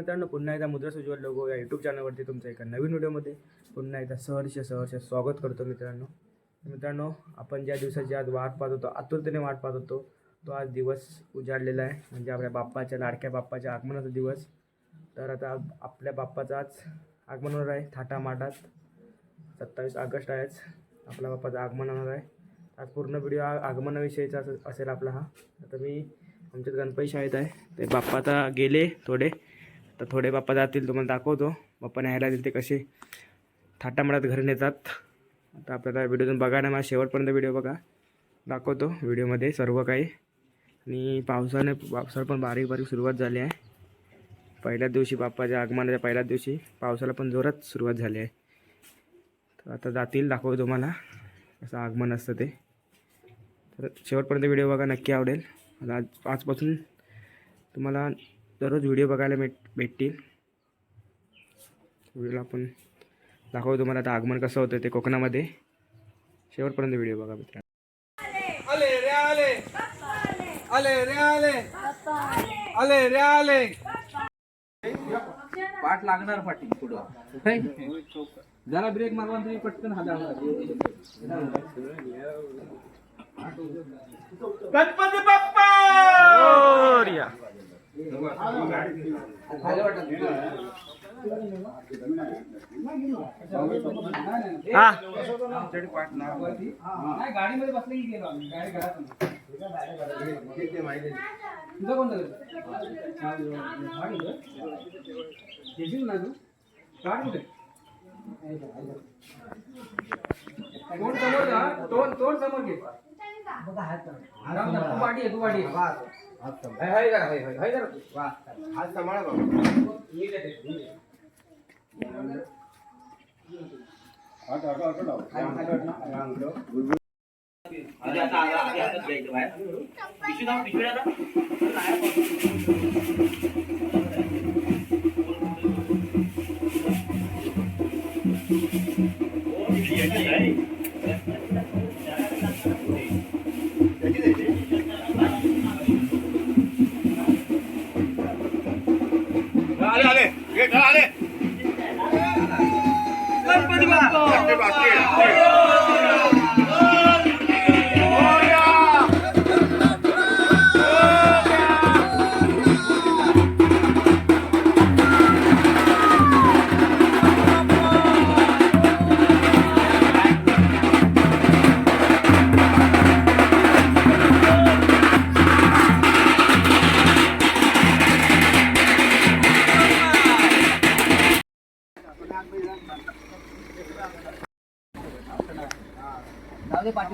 मित्रांनो पुन्हा एकदा मुद्रा सुजवर लोगो या यूट्यूब चॅनलवरती तुमचं एका नवीन व्हिडिओमध्ये पुन्हा एकदा सहर्ष सहर्ष स्वागत करतो मित्रांनो. मित्रांनो आपण ज्या दिवसाची आज वाट पाहत होतो आतुरतेने वाट पाहत होतो तो आज दिवस उजाडलेला आहे. म्हणजे आपल्या बाप्पाच्या लाडक्या बाप्पाच्या आगमनाचा दिवस. तर आता आपल्या बाप्पाचं आज आगमन होणार आहे थाटामाटात. सत्तावीस ऑगस्ट आहेच आपल्या बाप्पाचं आगमन होणार आहे. आज पूर्ण व्हिडिओ आगमनाविषयीचा असेल आपला हा. आता मी आमच्यात गणपती शाळेत आहे. ते बाप्पा आता गेले थोडे. तर थोडे बाप्पा जातील तुम्हाला दाखवतो. बाप्पा न्यायला येतील ते कसे. थाटामाटात घरी नेतात. आता आपल्याला व्हिडिओतून बघा ना मला शेवटपर्यंत व्हिडिओ बघा. दाखवतो व्हिडिओमध्ये सर्व काही. आणि पावसाने पावसाला पण बारीक बारीक सुरुवात झाली आहे. पहिल्याच दिवशी बाप्पाच्या आगमनाच्या पहिल्याच दिवशी पावसाला पण जोरात सुरुवात झाली आहे. तर आता जातील दाखवतो तुम्हाला कसं आगमन असतं ते. तर शेवटपर्यंत व्हिडिओ बघा नक्की आवडेल. आज आजपासून तुम्हाला दररोज व्हिडिओ बघायला भेट भेटतील. व्हिडिओला आपण दाखवतो तुम्हाला आता आगमन कसं होतं ते कोकणामध्ये. शेवटपर्यंत व्हिडिओ बघा मित्रांनो. आले रे आले. आले रे आले. आले रे आले. पाठ लागणार पाठी पुढं. जरा ब्रेक मारला तरी पटकन गणपती बाप्पा! गाडीमध्ये बसलं की गेलो आम्ही. गाडी घरात नाही. तुझं कोणतं ना तू? गाडी कुठे? तोंड समोर जा? तोंड तोंड समोर घे. तू वाटी आहे तू वाटी आहे. हाय, हाय जरा, हाय, हाय, हाय जरा. तू. नीट आहे ते, नीट आहे. इधर एक गणपती Get, get, get.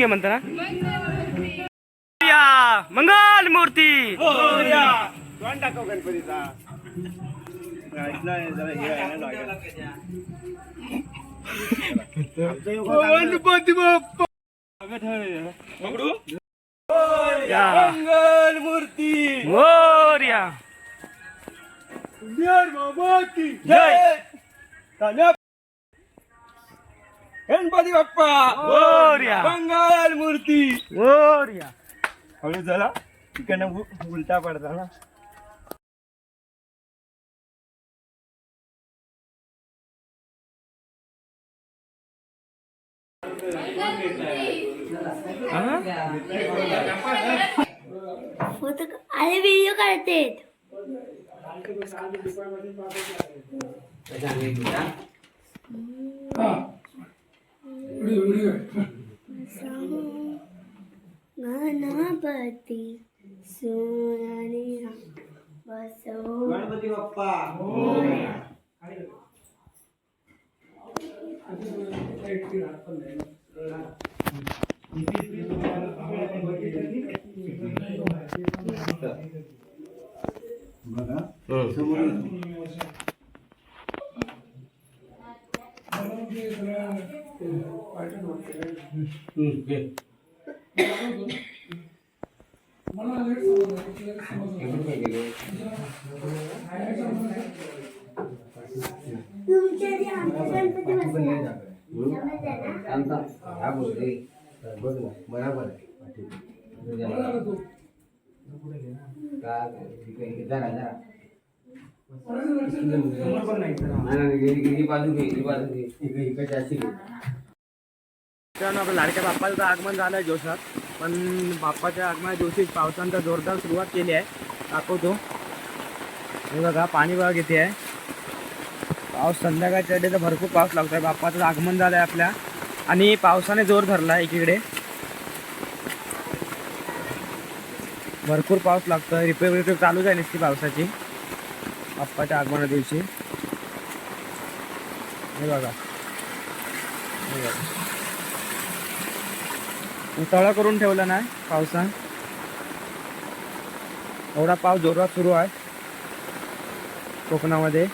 घे म्हणता ना. मोरया, मंगल मूर्ती. गणपती बाप्पा मंगल मूर्ती मोर्या जय. गणपती बाप्पा! मंगल मूर्ती! मोर्या हळू झाला तिकडनं उलटा पडता ना. अरे व्हिडिओ काढते गणपती सोनारी बसव गणपती बाप्पा। तुमच्या जे आमचा गणपती बसला समजलं ना बरोबर बाजू घे ही बाजू घे इकडे अशी घे मित्रांनो आपल्या लाडक्या बाप्पाचं तर आगमन झालं आहे जोशात. पण बाप्पाच्या आगमना दिवशी पावसानं तर जोरदार सुरुवात केली आहे. दाखवतो. हे बघा पाणी बघा किती आहे. पाऊस संध्याकाळच्या वेळी तर भरपूर पाऊस लागतो आहे बाप्पाचं आगमन झालं आहे आपल्या. आणि पावसाने जोर धरला आहे एकीकडे. भरपूर पाऊस लागतो आहे रिपेअर रिपेअर चालूच आहे नुसती पावसाची. बाप्पाच्या आगमना दिवशी. हे बघा. हे बघा. तळ करून ठेवला नाही पावसान. एवढा पाऊस जोरात सुरू आहे कोकणामध्ये.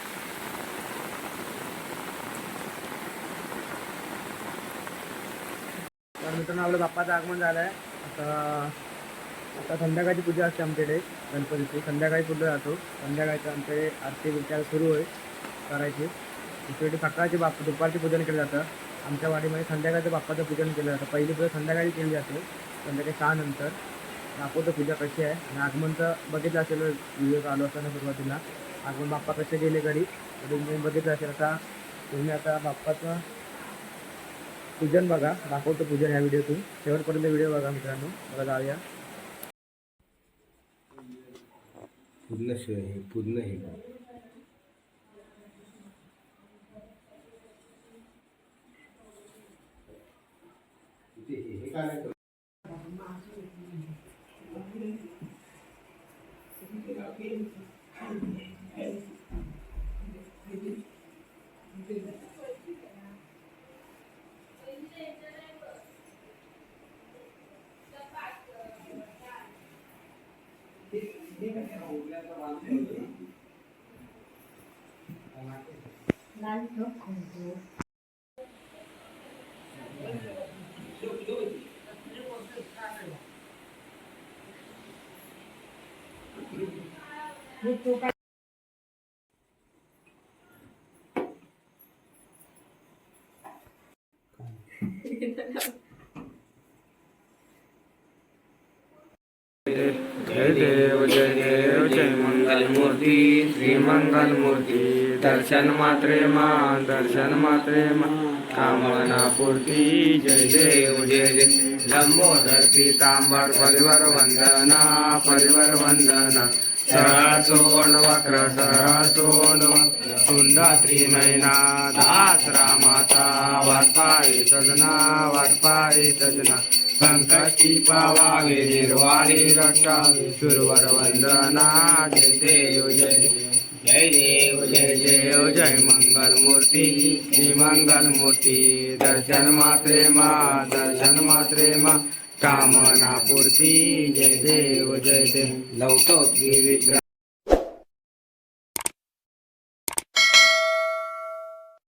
तर मित्रांनो आपल्या बाप्पाचं आगमन झालं आहे आता आता संध्याकाळची पूजा असते आमच्याकडे गणपतीची. संध्याकाळी पूजा जातो. संध्याकाळचं आमच्याकडे आरती विचार सुरू आहे करायची. इकडे सकाळची बाप दुपारची पूजन केलं जातं आमच्या वाडीमध्ये संध्याकाळचं बाप्पाचं पूजन केलं जातं. पहिली पूजा संध्याकाळी केली जाते. संध्याकाळी सहा नंतर दाखवतो पूजा कशी आहे? आणि आगमनचं बघितलं असेल व्हिडिओ चालू असताना सुरुवातीला. आगमन बाप्पा कसे गेले घरी? तुम्ही बघितलं असेल आता तुम्ही आता बाप्पाचं पूजन बघा. दाखवतो पूजन ह्या व्हिडिओतून. शेवटपर्यंत व्हिडिओ बघा मित्रांनो. बघा जाऊया. पूर्ण श- हे पूर्ण हे. explicar esto. Gracias. हे- जय देव जय देव जय मंगल मूर्ती श्री मंगल मूर्ती दर्शन मात्रे मा दर्शन मात्रे मा कामना पूर्ती जय देव जय जय लंबोदर पीतांबर परिवर वंदना परिवर वंदना। सरासोण वक्र सरासोण सोंड त्रिनयना दास रामाचा वाटपाई सजना वाटपाई सजना. संकटी पावावे निर्वाणी रक्षावे सुरवर वंदना जय देव जय जय देव जय देव जय मंगल मूर्ती श्री मंगल मूर्ती. दर्शन मात्रे मा दर्शन मात्रे मा. कामना पूर्ती जय देव जय देव. लवतो विग्रह